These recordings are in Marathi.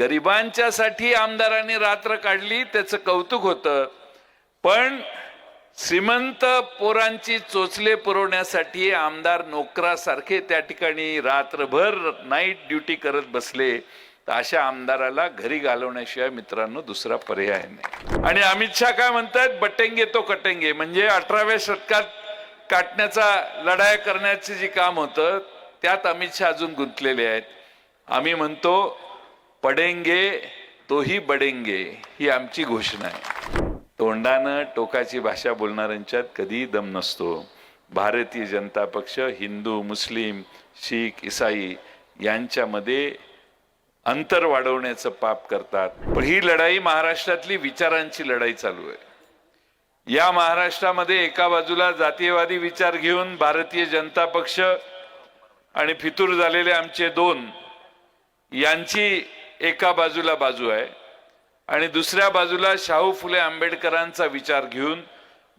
गरिबांच्यासाठी आमदारांनी रात्र काढली त्याचं कौतुक होतं. पण श्रीमंत पोरांची चोचले पुरवण्यासाठी आमदार नोकरासारखे त्या ठिकाणी रात्रभर नाईट ड्युटी करत बसले. तर अशा आमदाराला घरी घालवण्याशिवाय मित्रांनो दुसरा पर्याय नाही. आणि अमित शहा काय म्हणतात? बटेंगे तो कटेंगे. म्हणजे अठराव्या शतकात काटण्याचा लढाया करण्याचे जे काम होतं त्यात अमित शहा अजून गुंतलेले आहेत. आम्ही म्हणतो पडेंगे तोही बडेंगे ही आमची घोषणा आहे. तोंडानं टोकाची भाषा बोलणाऱ्यांच्यात कधी दम नसतो. भारतीय जनता पक्ष हिंदू मुस्लिम शीख इसाई यांच्यामध्ये अंतर वाढवण्याचं पाप करतात. पण ही लढाई महाराष्ट्रातली विचारांची लढाई चालू आहे. या महाराष्ट्रामध्ये एका बाजूला जातीयवादी विचार घेऊन भारतीय जनता पक्ष आणि फितूर झालेले आमचे दोन यांची एका बाजूला बाजू आहे आणि दुसऱ्या बाजूला शाहू फुले आंबेडकरांचा विचार घेऊन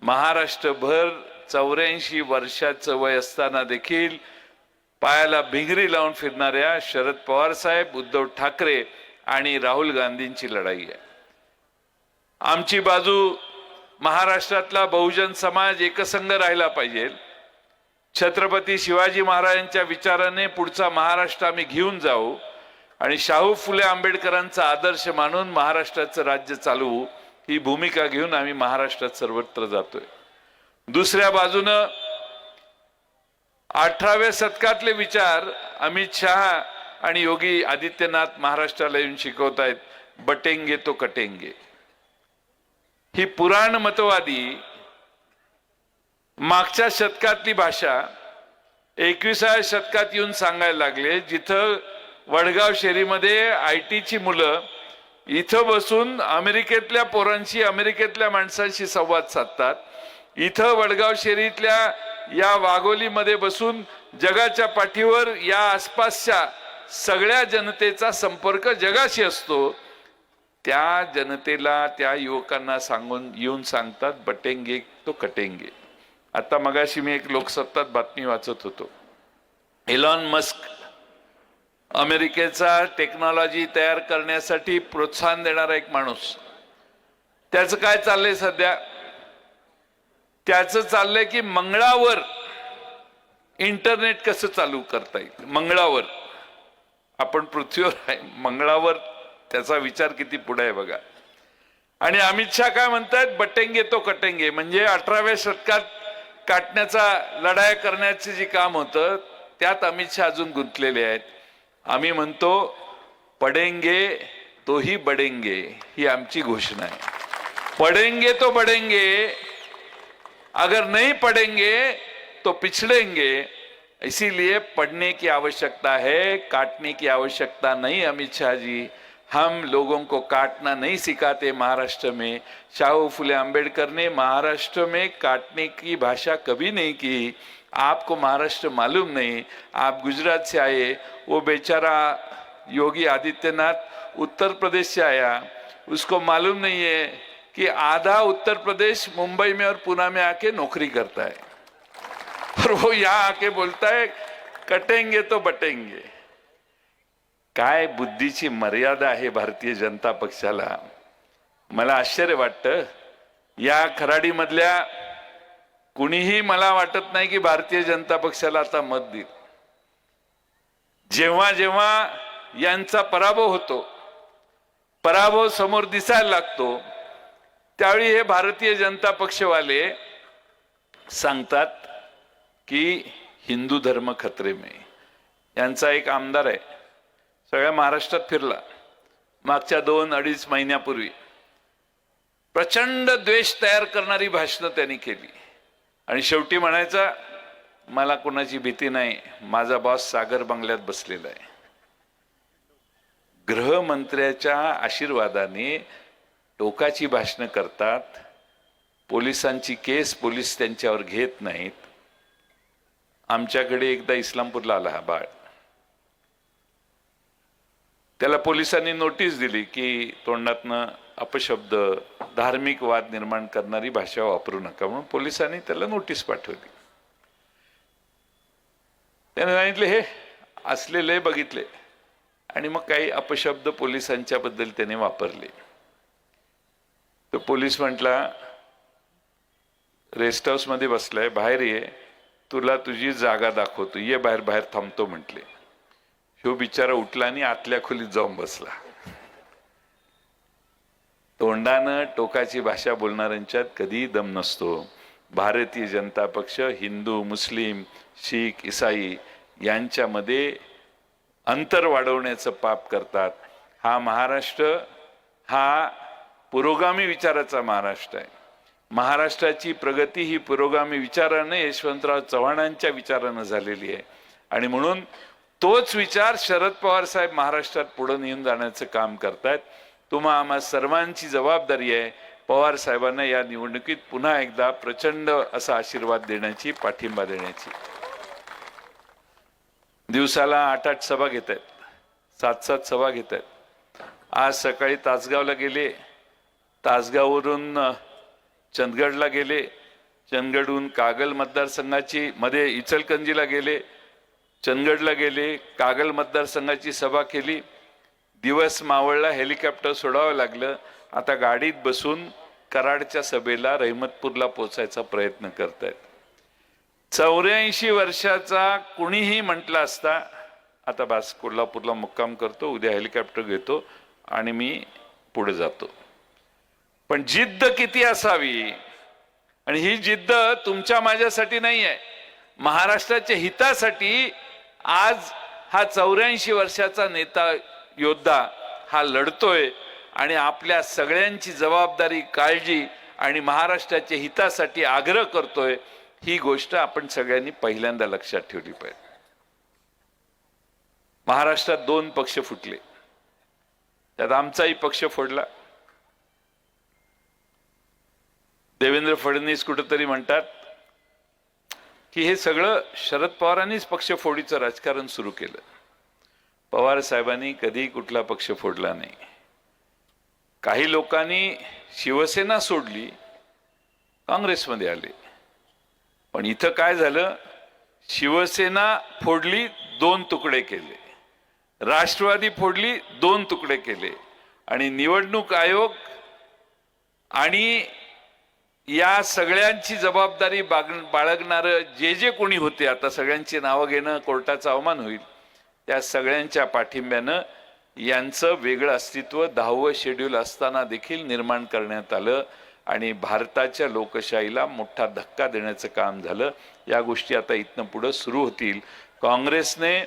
महाराष्ट्रभर चौऱ्याऐंशी वर्षाचं वय असताना देखील पायाला भिंगरी लावून फिरणाऱ्या शरद पवार साहेब उद्धव ठाकरे आणि राहुल गांधींची लढाई आहे. आमची बाजू महाराष्ट्रातला बहुजन समाज एकसंघ राहिला पाहिजे. छत्रपती शिवाजी महाराजांच्या विचाराने पुढचा महाराष्ट्र आम्ही घेऊन जाऊ. आणि शाहू फुले आंबेडकरांचा आदर्श मानून महाराष्ट्राचं राज्य चालवू ही भूमिका घेऊन आम्ही महाराष्ट्रात सर्वत्र जातोय. दुसऱ्या बाजूनं अठराव्या शतकातले विचार अमित शहा आणि योगी आदित्यनाथ महाराष्ट्राला येऊन शिकवत आहेत बटेंगे तो कटेंगे. ही पुराण मतवादी मागच्या शतकातली भाषा एकविसाव्या शतकात येऊन सांगायला लागले जिथं वडगाव शेरीमध्ये आय टीची मुलं इथं बसून अमेरिकेतल्या पोरांशी अमेरिकेतल्या माणसांशी संवाद साधतात. इथं वडगाव शेरीतल्या या वाघोलीमध्ये बसून जगाच्या पाठीवर या आसपासच्या सगळ्या जनतेचा संपर्क जगाशी असतो. त्या जनतेला त्या युवकांना सांगून येऊन सांगतात बटेंगे तो कटेंगे. आता मगाशी मी एक लोकसत्तात बातमी वाचत होतो. एलॉन मस्क अमेरिकेचा टेक्नॉलॉजी तयार करण्यासाठी प्रोत्साहन देणारा एक माणूस. त्याचं काय चाललंय सध्या? त्याचं चाललंय की मंगळावर इंटरनेट कसं चालू करता येईल? मंगळावर. आपण पृथ्वीवर आहे. मंगळावर त्याचा विचार किती पुढे आहे बघा. आणि अमित शहा काय म्हणतात? बटेंगे तो कटेंगे. म्हणजे अठराव्या शतकात काटण्याचा लढाया करण्याचे जे काम होतं त्यात अमित शहा अजून गुंतलेले आहेत. आम्ही म्हणतो, पडेंगे तोही बडेंगे, ही आमची घोषणा आहे. पडेंगे तो बडेंगे, अगर नहीं पढ़ेंगे तो पिछड़ेंगे. इसीलिए पढ़ने की आवश्यकता है, काटने की आवश्यकता नहीं, अमित शाह जी. हम लोगों को काटना नहीं सिखाते महाराष्ट्र में. शाहू फुले अंबेडकर ने महाराष्ट्र में काटने की भाषा कभी नहीं की. आपको महाराष्ट्र मालूम नहीं, आप गुजरात से आए, वो बेचारा योगी आदित्यनाथ उत्तर प्रदेश से आया। उसको मालूम नहीं है कि आधा उत्तर प्रदेश मुंबई में और पुणे में आके नौकरी करता है। और वो यहाँ आके बोलता है, कटेंगे तो बटेंगे। काय बुद्धीची मर्यादा आहे भारतीय जनता पक्षाला? मला आश्चर्य वाटतं, या खराडीमधल्या कुणीही मला वाटत नाही की भारतीय जनता पक्षाला आता मत देईल. जेव्हा जेव्हा यांचा पराभव होतो पराभव समोर दिसायला लागतो त्यावेळी हे भारतीय जनता पक्षवाले सांगतात की हिंदू धर्म खतरे मे. यांचा एक आमदार आहे सगळ्या महाराष्ट्रात फिरला. मागच्या दोन अडीच महिन्यापूर्वी. प्रचंड द्वेष तयार करणारी भाषणं त्यांनी केली. आणि शेवटी म्हणायचा मला कोणाची भीती नाही माझा बॉस सागर बंगल्यात बसलेला आहे. गृहमंत्र्याच्या आशीर्वादाने टोकाची भाषणं करतात. पोलिसांची केस पोलीस त्यांच्यावर घेत नाहीत. आमच्याकडे एकदा इस्लामपूरला आला हा बाळ. त्याला पोलिसांनी नोटीस दिली की तोंडातनं अपशब्द धार्मिक वाद निर्माण करणारी भाषा वापरू नका म्हणून पोलिसांनी त्याला नोटीस पाठवली. त्याने सांगितले हे असलेले बघितले आणि मग काही अपशब्द पोलिसांच्या बद्दल त्याने वापरले. तो पोलीस म्हटला रेस्ट हाऊसमध्ये बसलाय बाहेर ये तुला तुझी जागा दाखवतो ये बाहेर बाहेर थांबतो म्हटले. तो बिचारा उठला आणि आतल्या खोलीत जाऊन बसला. तोंडानं टोकाची भाषा बोलणाऱ्यांच्यात कधीही दम नसतो. भारतीय जनता पक्ष हिंदू मुस्लिम शीख इसाई यांच्यामध्ये अंतर वाढवण्याचं पाप करतात. हा महाराष्ट्र हा पुरोगामी विचाराचा महाराष्ट्र आहे. महाराष्ट्राची प्रगती ही पुरोगामी विचारानं यशवंतराव चव्हाणांच्या विचारानं झालेली आहे. आणि म्हणून तोच विचार शरद पवार साहेब महाराष्ट्रात पुढे नेऊन जाण्याचं काम करतायत. तुम्हा आम्हा सर्वांची जबाबदारी आहे. पवार साहेबांना या निवडणुकीत पुन्हा एकदा प्रचंड असा आशीर्वाद देण्याची पाठिंबा देण्याची. दिवसाला आठ आठ सभा घेत आहेत सात सात सभा घेत आहेत आज सकाळी तासगावला गेले. तासगाववरून चंदगडला गेले. चंदगडहून कागल मतदारसंघाची मध्ये इचलकंजीला गेले. चंदगडला गेले कागल मतदारसंघाची सभा केली. दिवस मावळला हेलिकॉप्टर सोडावं लागलं. आता गाडीत बसून कराडच्या सभेला रहिमतपूरला पोचायचा प्रयत्न करतायत. चौऱ्याऐंशी वर्षाचा कुणीही म्हटला असता आता बास कोल्हापूरला मुक्काम करतो उद्या हेलिकॉप्टर घेतो आणि मी पुढे जातो. पण जिद्द किती असावी? आणि ही जिद्द तुमच्या माझ्यासाठी नाही आहे महाराष्ट्राच्या हितासाठी आज हा चौऱ्याऐंशी वर्षाचा नेता योद्धा हा लढतोय आणि आपल्या सगळ्यांची जबाबदारी काळजी आणि महाराष्ट्राच्या हितासाठी आग्रह करतोय ही गोष्ट आपण सगळ्यांनी पहिल्यांदा लक्षात ठेवली पाहिजे. महाराष्ट्रात दोन पक्ष फुटले. त्यात आमचाही पक्ष फोडला. देवेंद्र फडणवीस कुठंतरी म्हणतात की हे सगळं शरद पवारांनीच पक्ष फोडीचं राजकारण सुरू केलं. पवार साहेबांनी कधी कुठला पक्ष फोडला नाही. काही लोकांनी शिवसेना सोडली काँग्रेसमध्ये आले. पण इथं काय झालं? शिवसेना फोडली दोन तुकडे केले. राष्ट्रवादी फोडली दोन तुकडे केले. आणि निवडणूक आयोग आणि या सगळ्यांची जबाबदारी बाग बाळगणारं जे जे कोणी होते आता सगळ्यांची नावं घेणं कोर्टाचा अवमान होईल त्या सगळ्यांच्या पाठिंब्यानं यांचं वेगळं अस्तित्व दहावं शेड्यूल असताना देखील निर्माण करण्यात आलं आणि भारताच्या लोकशाहीला मोठा धक्का देण्याचं काम झालं. या गोष्टी आता इथनं पुढं सुरू होतील. काँग्रेसने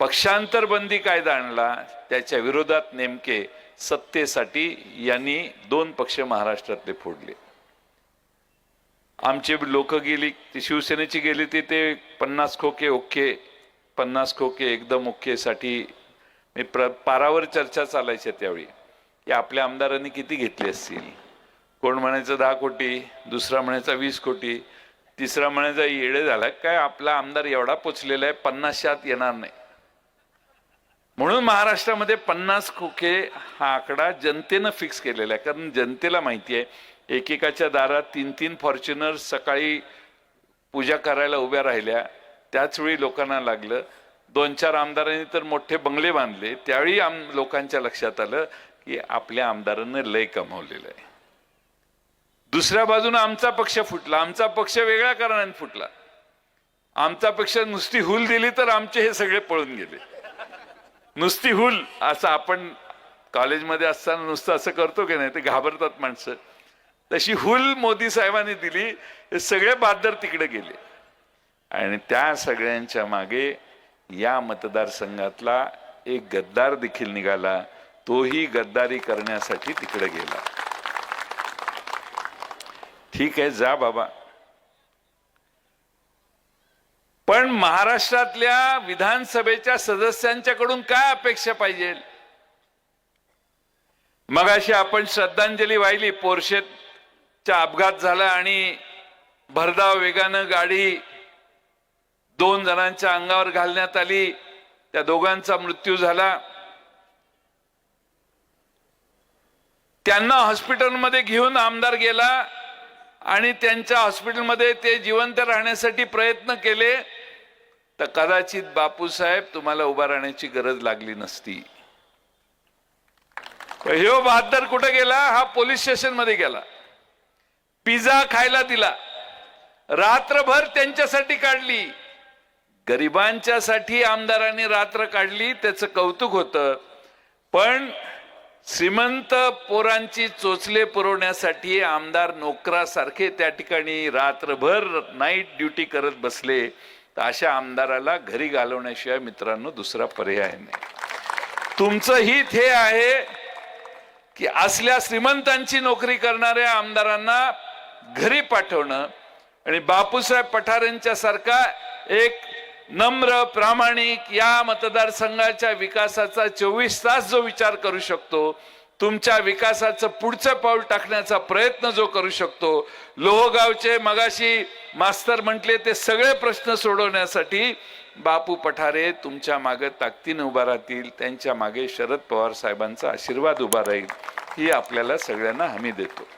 पक्षांतर बंदी कायदा आणला त्याच्या विरोधात नेमके सत्तेसाठी यांनी दोन पक्ष महाराष्ट्रातले फोडले. आमचे लोक गेली ती शिवसेनेची गेली ती ते पन्नास खोके ओके पन्नास खोके एकदम ओके साठी मी प्र पारावर चर्चा चालायच्या त्यावेळी. की आपल्या आमदारांनी किती घेतली असतील? कोण म्हणायचं दहा कोटी दुसरा म्हणायचा वीस कोटी तिसरा म्हणायचा येडे झाला काय आपला आमदार एवढा पोचलेला आहे पन्नासशात येणार नाही. म्हणून महाराष्ट्रामध्ये पन्नास खोके हा आकडा जनतेनं फिक्स केलेला आहे कारण जनतेला माहिती आहे एकेकाच्या दारात तीन तीन फॉर्च्युनर सकाळी पूजा करायला उभ्या राहिल्या. त्याचवेळी लोकांना लागलं. दोन चार आमदारांनी तर मोठे बंगले बांधले. त्यावेळी आम लोकांच्या लक्षात आलं की आपल्या आमदारांना लय कमावलेलं आहे. दुसऱ्या बाजूने आमचा पक्ष फुटला. आमचा पक्ष वेगळ्या कारणाने फुटला. आमचा पक्ष नुसती हुल दिली तर आमचे हे सगळे पळून गेले. नुसती हुल असं आपण कॉलेजमध्ये असताना नुसतं असं करतो की नाही? ते घाबरतात माणसं. तशी हुल मोदी साहेबांनी दिली हे सगळे बादर तिकडे गेले. आणि त्या सगळ्यांच्या मागे या मतदारसंघातला एक गद्दार देखील निघाला तोही गद्दारी करण्यासाठी तिकडे गेला. ठीक आहे जा बाबा. पण महाराष्ट्रातल्या विधानसभेच्या सदस्यांच्याकडून काय अपेक्षा पाहिजे? मगाशी आपण श्रद्धांजली वाहिली चा अपघात झाला आणि भरधाव वेगानं गाडी दोन जणांच्या अंगावर घालण्यात आली. त्या दोघांचा मृत्यू झाला. त्यांना हॉस्पिटलमध्ये घेऊन आमदार गेला आणि त्यांच्या हॉस्पिटलमध्ये ते जिवंत राहण्यासाठी प्रयत्न केले. तर कदाचित बापूसाहेब तुम्हाला उभा राहण्याची गरज लागली नसती. ह्यो बहादर कुठे गेला? हा पोलीस स्टेशनमध्ये गेला. पिझ्झा खायला दिला. रात्रभर त्यांच्यासाठी काढली. गरिबांच्यासाठी आमदारांनी रात्र काढली त्याचं कौतुक होतं. पण श्रीमंत पोरांची चोचले पुरवण्यासाठी आमदार नोकरासारखे त्या ठिकाणी रात्रभर नाईट ड्युटी करत बसले. तर अशा आमदाराला घरी घालवण्याशिवाय मित्रांनो दुसरा पर्याय नाही. तुमचं हित हे आहे की असल्या श्रीमंतांची नोकरी करणाऱ्या आमदारांना घरी पाठवणं. आणि बापूसाहेब पठारेंच्या सारखा एक नम्र प्रामाणिक या मतदारसंघाच्या विकासाचा चोवीस तास जो विचार करू शकतो तुमच्या विकासाचं पुढचं पाऊल टाकण्याचा प्रयत्न जो करू शकतो लोहगावचे मगाशी मास्तर म्हटले ते सगळे प्रश्न सोडवण्यासाठी बापू पठारे तुमच्या मागे ताकदीने उभा राहतील त्यांच्या मागे शरद पवार साहेबांचा आशीर्वाद उभा राहील ही आपल्याला सगळ्यांना हमी देतो.